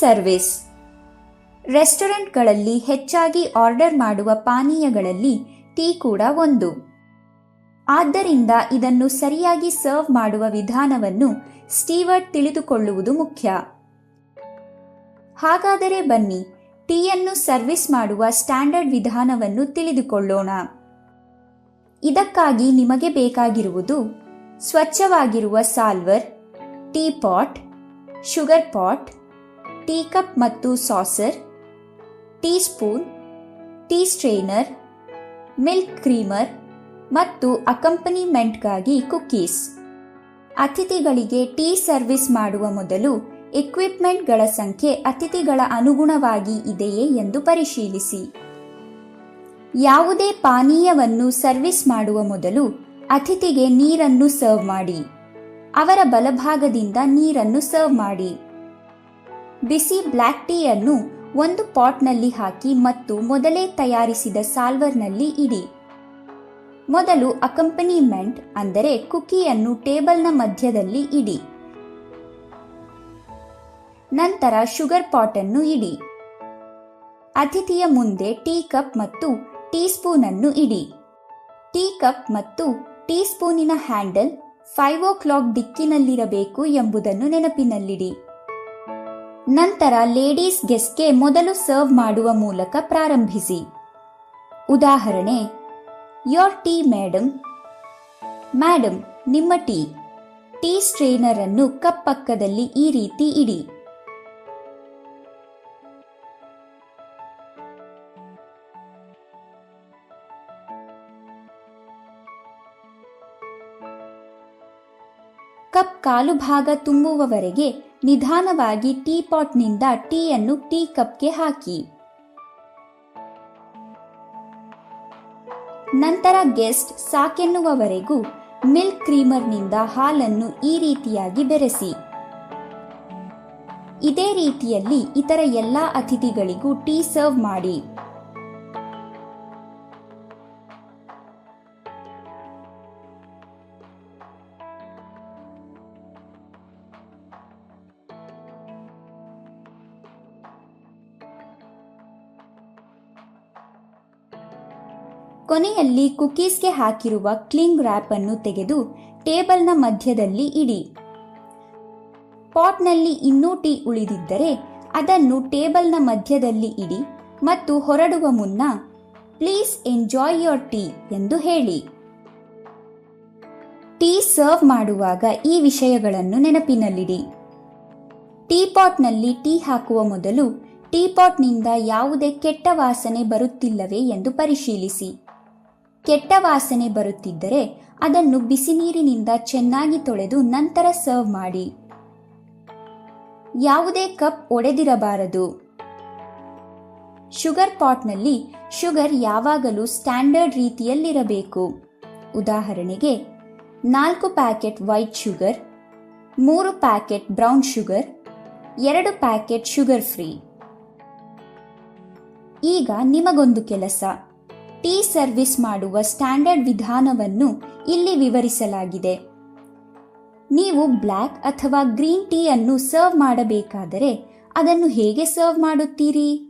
Service. ರೆಸ್ಟೋರೆಂಟ್ಗಳಲ್ಲಿ ಹೆಚ್ಚಾಗಿ order ಮಾಡುವ ಪಾನೀಯಗಳಲ್ಲಿ tea ಕೂಡ ಒಂದು. ಆದ್ದರಿಂದ ಇದನ್ನು ಸರಿಯಾಗಿ ಸರ್ವ್ ಮಾಡುವ ವಿಧಾನವನ್ನು ಸ್ಟೀವರ್ಟ್ ತಿಳಿದುಕೊಳ್ಳುವುದು ಮುಖ್ಯ. ಹಾಗಾದರೆ ಬನ್ನಿ, ಟೀಯನ್ನು ಸರ್ವಿಸ್ ಮಾಡುವ ಸ್ಟ್ಯಾಂಡರ್ಡ್ ವಿಧಾನವನ್ನು ತಿಳಿದುಕೊಳ್ಳೋಣ. ಇದಕ್ಕಾಗಿ ನಿಮಗೆ ಬೇಕಾಗಿರುವುದು ಸ್ವಚ್ಛವಾಗಿರುವ salver, teapot, sugar pot teacup ಮತ್ತು saucer teaspoon tea strainer milk creamer ಮತ್ತು ಅಕಂಪನಿಮೆಂಟ್ಗಾಗಿ ಕುಕ್ಕೀಸ್ ಅತಿಥಿಗಳಿಗೆ ಟೀ ಸರ್ವಿಸ್ ಮಾಡುವ ಮೊದಲು ಎಕ್ವಿಪ್ಮೆಂಟ್ಗಳ ಸಂಖ್ಯೆ ಅತಿಥಿಗಳ ಅನುಗುಣವಾಗಿ ಇದೆಯೇ ಎಂದು ಪರಿಶೀಲಿಸಿ. ಯಾವುದೇ ಪಾನೀಯವನ್ನು ಸರ್ವಿಸ್ ಮಾಡುವ ಮೊದಲು ಅತಿಥಿಗೆ ನೀರನ್ನು ಸರ್ವ್ ಮಾಡಿ. ಅವರ ಬಲಭಾಗದಿಂದ ನೀರನ್ನು ಸರ್ವ್ ಮಾಡಿ. ಬಿಸಿ ಬ್ಲ್ಯಾಕ್ ಟೀಯನ್ನು ಒಂದು ಪಾಟ್ನಲ್ಲಿ ಹಾಕಿ ಮತ್ತು ಮೊದಲೇ ತಯಾರಿಸಿದ ಸಾಲ್ವರ್ನಲ್ಲಿ ಇಡಿ. ಮೊದಲು ಅಕಂಪನಿಮೆಂಟ್, ಅಂದರೆ ಕುಕಿಯನ್ನು ಟೇಬಲ್ನ ಮಧ್ಯದಲ್ಲಿ ಇಡಿ. ನಂತರ ಶುಗರ್ ಪಾಟನ್ನು ಇಡಿ. ಅತಿಥಿಯ ಮುಂದೆ ಟೀ ಕಪ್ ಮತ್ತು ಟೀ ಸ್ಪೂನ್ ಅನ್ನು ಇಡಿ. ಟೀ ಕಪ್ ಮತ್ತು ಟೀ ಸ್ಪೂನಿನ ಹ್ಯಾಂಡಲ್ ಫೈವ್ ಓ ಕ್ಲಾಕ್ ದಿಕ್ಕಿನಲ್ಲಿರಬೇಕು ಎಂಬುದನ್ನು ನೆನಪಿನಲ್ಲಿಡಿ. ನಂತರ ಲೇಡೀಸ್ ಗೆಸ್ಟ್ಗೆ ಮೊದಲು ಸರ್ವ್ ಮಾಡುವ ಮೂಲಕ ಪ್ರಾರಂಭಿಸಿ. ಉದಾಹರಣೆ ಯೋರ್ ಟೀ ಮೇಡಮ್ ಮ್ಯಾಡಮ್ ನಿಮ್ಮ ಟೀ ಟೀ ಸ್ಟ್ರೈನರ್ ಅನ್ನು ಕಪ್ ಪಕ್ಕದಲ್ಲಿ ಈ ರೀತಿ ಇಡಿ. ಕಪ್ ಕಾಲು ಭಾಗ ತುಂಬುವವರೆಗೆ ನಿಧಾನವಾಗಿ ಟೀ ಪಾಟ್ನಿಂದ ಟೀಯನ್ನು ಟೀ ಕಪ್ಗೆ ಹಾಕಿ. ನಂತರ ಗೆಸ್ಟ್ ಸಾಕೆನ್ನುವವರೆಗೂ ಮಿಲ್ಕ್ ಕ್ರೀಮರ್ನಿಂದ ಹಾಲನ್ನು ಈ ರೀತಿಯಾಗಿ ಬೆರೆಸಿ. ಇದೇ ರೀತಿಯಲ್ಲಿ ಇತರ ಎಲ್ಲಾ ಅತಿಥಿಗಳಿಗೂ ಟೀ ಸರ್ವ್ ಮಾಡಿ. ಕೊನೆಯಲ್ಲಿ ಕುಕೀಸ್ಗೆ ಹಾಕಿರುವ ಕ್ಲಿಂಗ್ ರ್ಯಾಪ್ ಅನ್ನು ತೆಗೆದು ಟೇಬಲ್ನ ಮಧ್ಯದಲ್ಲಿ ಇಡಿ. ಪಾಟ್ನಲ್ಲಿ ಇನ್ನೂ ಟೀ ಉಳಿದಿದ್ದರೆ ಅದನ್ನು ಟೇಬಲ್ನ ಮಧ್ಯದಲ್ಲಿ ಇಡಿ ಮತ್ತು ಹೊರಡುವ ಮುನ್ನ, ಪ್ಲೀಸ್ ಎಂಜಾಯ್ ಯೋರ್ ಟೀ ಎಂದು ಹೇಳಿ. ಟೀ ಸರ್ವ್ ಮಾಡುವಾಗ ಈ ವಿಷಯಗಳನ್ನು ನೆನಪಿನಲ್ಲಿಡಿ. ಟೀ ಪಾಟ್ನಲ್ಲಿ ಟೀ ಹಾಕುವ ಮೊದಲು ಟೀ ಪಾಟ್ನಿಂದ ಯಾವುದೇ ಕೆಟ್ಟ ವಾಸನೆ ಬರುತ್ತಿಲ್ಲವೇ ಎಂದು ಪರಿಶೀಲಿಸಿ. ಕೆಟ್ಟ ವಾಸನೆ ಬರುತ್ತಿದ್ದರೆ ಅದನ್ನು ಬಿಸಿ ನೀರಿನಿಂದ ಚೆನ್ನಾಗಿ ತೊಳೆದು ನಂತರ ಸರ್ವ್ ಮಾಡಿ. ಯಾವುದೇ ಕಪ್ ಒಡೆದಿರಬಾರದು. ಶುಗರ್ ಪಾಟ್ನಲ್ಲಿ ಶುಗರ್ ಯಾವಾಗಲೂ ಸ್ಟ್ಯಾಂಡರ್ಡ್ ರೀತಿಯಲ್ಲಿರಬೇಕು. ಉದಾಹರಣೆಗೆ, ನಾಲ್ಕು ಪ್ಯಾಕೆಟ್ ವೈಟ್ ಶುಗರ್ ಮೂರು ಪ್ಯಾಕೆಟ್ ಬ್ರೌನ್ ಶುಗರ್ ಎರಡು ಪ್ಯಾಕೆಟ್ ಶುಗರ್ ಫ್ರೀ ಈಗ ನಿಮಗೊಂದು ಕೆಲಸ. ಟೀ ಸರ್ವಿಸ್ ಮಾಡುವ ಸ್ಟ್ಯಾಂಡರ್ಡ್ ವಿಧಾನವನ್ನು ಇಲ್ಲಿ ವಿವರಿಸಲಾಗಿದೆ. ನೀವು ಬ್ಲ್ಯಾಕ್ ಅಥವಾ ಗ್ರೀನ್ ಟೀ ಅನ್ನು ಸರ್ವ್ ಮಾಡಬೇಕಾದರೆ ಅದನ್ನು ಹೇಗೆ ಸರ್ವ್ ಮಾಡುತ್ತೀರಿ?